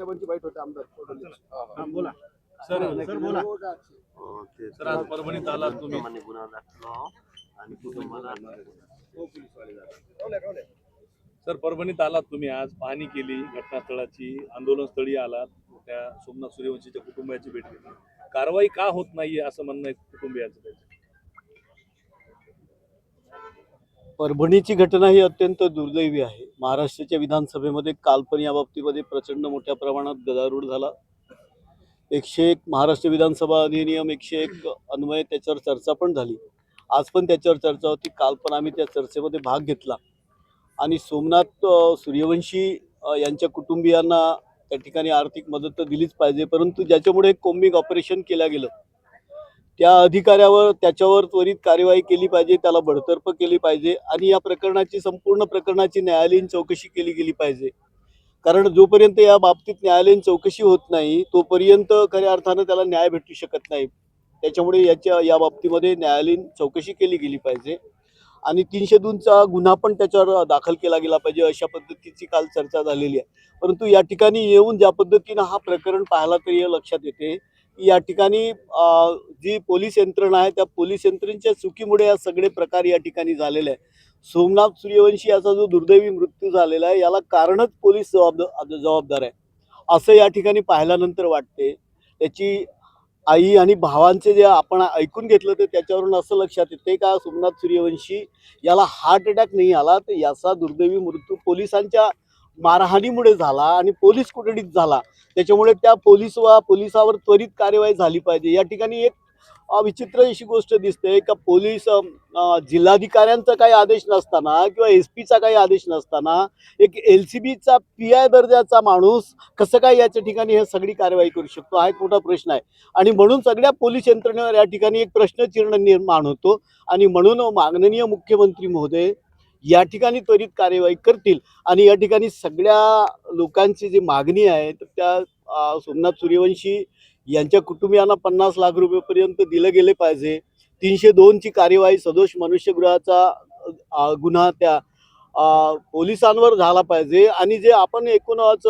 बाबासाहेबांची बाईट होते आमदार. बोला. सर सर बोला. अं, ते सर आज परभणीत आलात तुम्ही. कुटुंबाने गुन्हा दाखल आणि कुटुंबाला सर परभणीत आलात तुम्ही आज पाहणी केली घटनास्थळाची आंदोलनस्थळी आलात त्या सोमनाथ सूर्यवंशीच्या कुटुंबियाची भेट घेतली. कारवाई का होत नाहीये असं म्हणणं आहे कुटुंबियाचं त्याचं परभणीची घटना ही अत्यंत दुर्दैवी आहे. महाराष्ट्राच्या विधानसभेमध्ये काल पण या बाबतीमध्ये प्रचंड मोठ्या प्रमाणात गदारोळ झाला. एकशे एक महाराष्ट्र विधानसभा अधिनियम एकशे एक अन्वये त्याच्यावर चर्चा पण झाली. आज पण त्याच्यावर चर्चा होती. काल पण आम्ही त्या चर्चेमध्ये भाग घेतला. आणि सोमनाथ सूर्यवंशी यांच्या कुटुंबियांना त्या ठिकाणी आर्थिक मदत तर दिलीच पाहिजे परंतु ज्याच्यामुळे कोम्बिक ऑपरेशन केलं गेलं त्या अधिकाऱ्यावर त्याच्यावर त्वरित कार्यवाही केली पाहिजे त्याला बडतर्फ केली पाहिजे आणि या प्रकरणाची संपूर्ण प्रकरणाची न्यायालयीन चौकशी केली गेली पाहिजे. कारण जोपर्यंत या बाबतीत न्यायालयीन चौकशी होत नाही तोपर्यंत खऱ्या अर्थानं त्याला न्याय भेटू शकत नाही. त्याच्यामुळे याच्या या बाबतीमध्ये न्यायालयीन चौकशी केली गेली पाहिजे. आणि तीनशे दोनचा गुन्हा पण त्याच्यावर दाखल केला गेला पाहिजे अशा पद्धतीची काल चर्चा झालेली आहे. परंतु या ठिकाणी येऊन ज्या पद्धतीनं हा प्रकरण पाहायला तरी लक्षात येते की या ठिकाणी जी पोलीस यंत्रणा आहे त्या पोलीस यंत्रणेच्या चुकीमुळे या सगळे प्रकार या ठिकाणी झालेले आहे सोमनाथ सूर्यवंशी याचा जो दुर्दैवी मृत्यू झालेला आहे याला कारणच पोलीस जबाबदार जबाबदार आहे. असं या ठिकाणी पाहिल्यानंतर वाटते. त्याची आई आणि भावांचे जे आपण ऐकून घेतलं ते त्याच्यावरून असं लक्षात येते का सोमनाथ सूर्यवंशी याला हार्ट अटॅक नाही आला तर याचा दुर्दैवी मृत्यू पोलिसांच्या मारहाणीमुळे झाला आणि पोलीस कोठडीत झाला. त्याच्यामुळे त्या पोलीस वा पोलिसावर त्वरित कार्यवाही झाली पाहिजे. या ठिकाणी एक विचित्र अशी गोष्ट दिसते का पोलीस जिल्हाधिकाऱ्यांचा काही आदेश नसताना किंवा एस पीचा काही आदेश नसताना एक एल सी बीचा पी आय दर्जाचा माणूस कसं काय याच्या ठिकाणी हे सगळी कार्यवाही करू शकतो? हा एक मोठा प्रश्न आहे. आणि म्हणून सगळ्या पोलीस यंत्रणेवर या ठिकाणी एक प्रश्नचिन्ह निर्माण होतो. आणि म्हणून माननीय मुख्यमंत्री महोदय या ठिकाणी त्वरित कार्यवाही करतील. आणि या ठिकाणी सगळ्या लोकांची जी मागणी आहे तर त्या सोमनाथ सूर्यवंशी यांच्या कुटुंबियांना पन्नास लाख रुपयेपर्यंत दिलं गेले पाहिजे. तीनशे दोनची कार्यवाही सदोष मनुष्यगृहाचा गुन्हा त्या पोलिसांवर झाला पाहिजे. आणि जे आपण एकूणच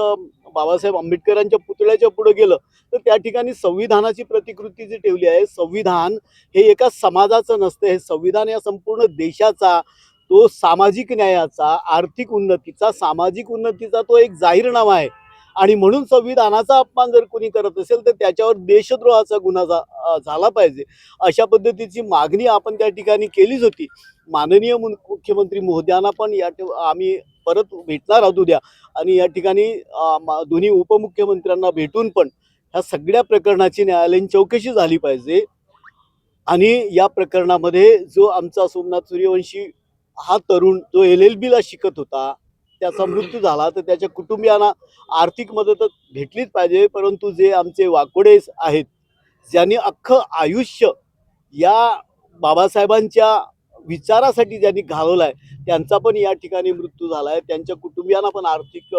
बाबासाहेब आंबेडकरांच्या पुतळ्याच्या पुढे गेलं तर त्या ठिकाणी संविधानाची प्रतिकृती जी ठेवली आहे संविधान हे एका समाजाचं नसतं. हे संविधान या संपूर्ण देशाचा तो सामाजिक न्यायाचा आर्थिक उन्नतीचा सामाजिक उन्नतीचा तो एक जाहीरनामा आहे. आणि म्हणून संविधानाचा अपमान जर कोणी करत असेल तर त्याच्यावर देशद्रोहाचा गुन्हा झा झाला पाहिजे. अशा पद्धतीची मागणी आपण त्या ठिकाणी केलीच होती. माननीय मुख्यमंत्री महोदयांना पण या आम्ही परत भेटणार आहोत उद्या. आणि या ठिकाणी मा- दोन्ही उपमुख्यमंत्र्यांना भेटून पण ह्या सगळ्या प्रकरणाची न्यायालयीन चौकशी झाली पाहिजे. आणि या प्रकरणामध्ये जो आमचा सोमनाथ सूर्यवंशी हा तरुण जो एल एल बीला शिकत होता त्याचा मृत्यू झाला तर त्याच्या कुटुंबियांना आर्थिक मदत भेटलीच पाहिजे. परंतु जे आमचे वाकोडे आहेत ज्यांनी अख्खं आयुष्य या बाबासाहेबांच्या विचारासाठी ज्यांनी घालवलं आहे त्यांचा पण या ठिकाणी मृत्यू झाला आहे त्यांच्या कुटुंबियांना पण आर्थिक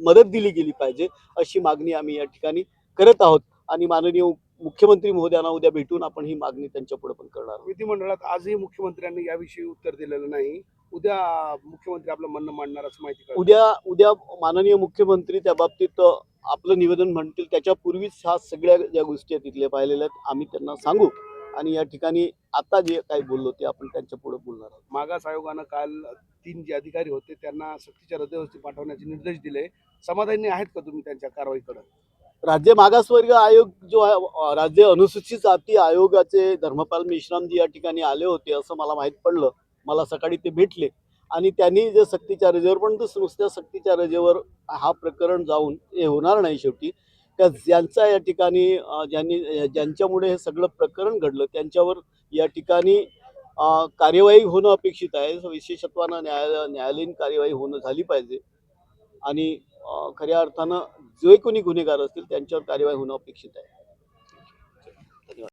मदत दिली गेली पाहिजे अशी मागणी आम्ही या ठिकाणी करत आहोत. आणि माननीय मुख्यमंत्री महोदयांना उद्या भेटून आपण ही मागणी त्यांच्या पुढे पण करणार विधिमंडळात आजही मुख्यमंत्र्यांनी याविषयी उत्तर दिलेलं नाही. उद्या मुख्यमंत्री आपलं म्हणणं मांडणार असं माहिती. उद्या उद्या माननीय मुख्यमंत्री त्या बाबतीत आपलं निवेदन म्हणतील. त्याच्यापूर्वीच ह्या सगळ्या ज्या गोष्टी आहेत तिथल्या पाहिलेल्या आहेत. आम्ही त्यांना सांगू. आणि या ठिकाणी आता जे काही बोललो ते आपण त्यांच्या पुढे बोलणार आहोत. मागास आयोगानं काल तीन जे अधिकारी होते त्यांना सक्तीच्या रजेवरती पाठवण्याचे निर्देश दिले. समाधानी आहेत का तुम्ही त्यांच्या कारवाईकडे? राज्य मागासवर्ग आयोग जो आहे राज्य अनुसूचित जाती आयोगाचे धर्मपाल मेश्रामजी या ठिकाणी आले होते असं मला माहीत पडलं. मला सकाळी ते भेटले. आणि त्यांनी जे सक्तीच्या रजेवर पण नुसत्या सक्तीच्या रजेवर हा प्रकरण जाऊन हे होणार नाही शेवटी. त्या ज्यांचा या ठिकाणी ज्यांनी ज्यांच्यामुळे हे सगळं प्रकरण घडलं त्यांच्यावर या ठिकाणी कार्यवाही होणं अपेक्षित आहे. विशेषत्वानं न्यायालय न्यायालयीन कार्यवाही होणं झाली पाहिजे. आणि खऱ्या अर्थानं जे कोणी गुन्हेगार असतील त्यांच्यावर कार्यवाही होणं अपेक्षित आहे.